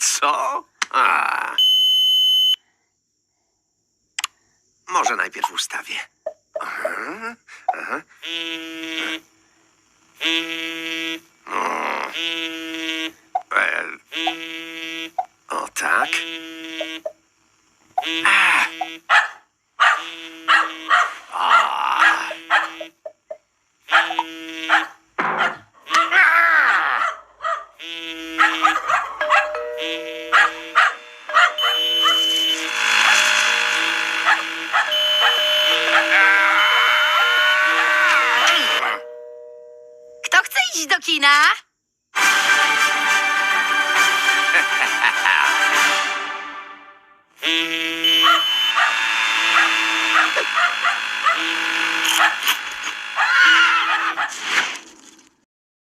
co? A. Może najpierw ustawię. Aha, aha. O. Tak. A. 事時な。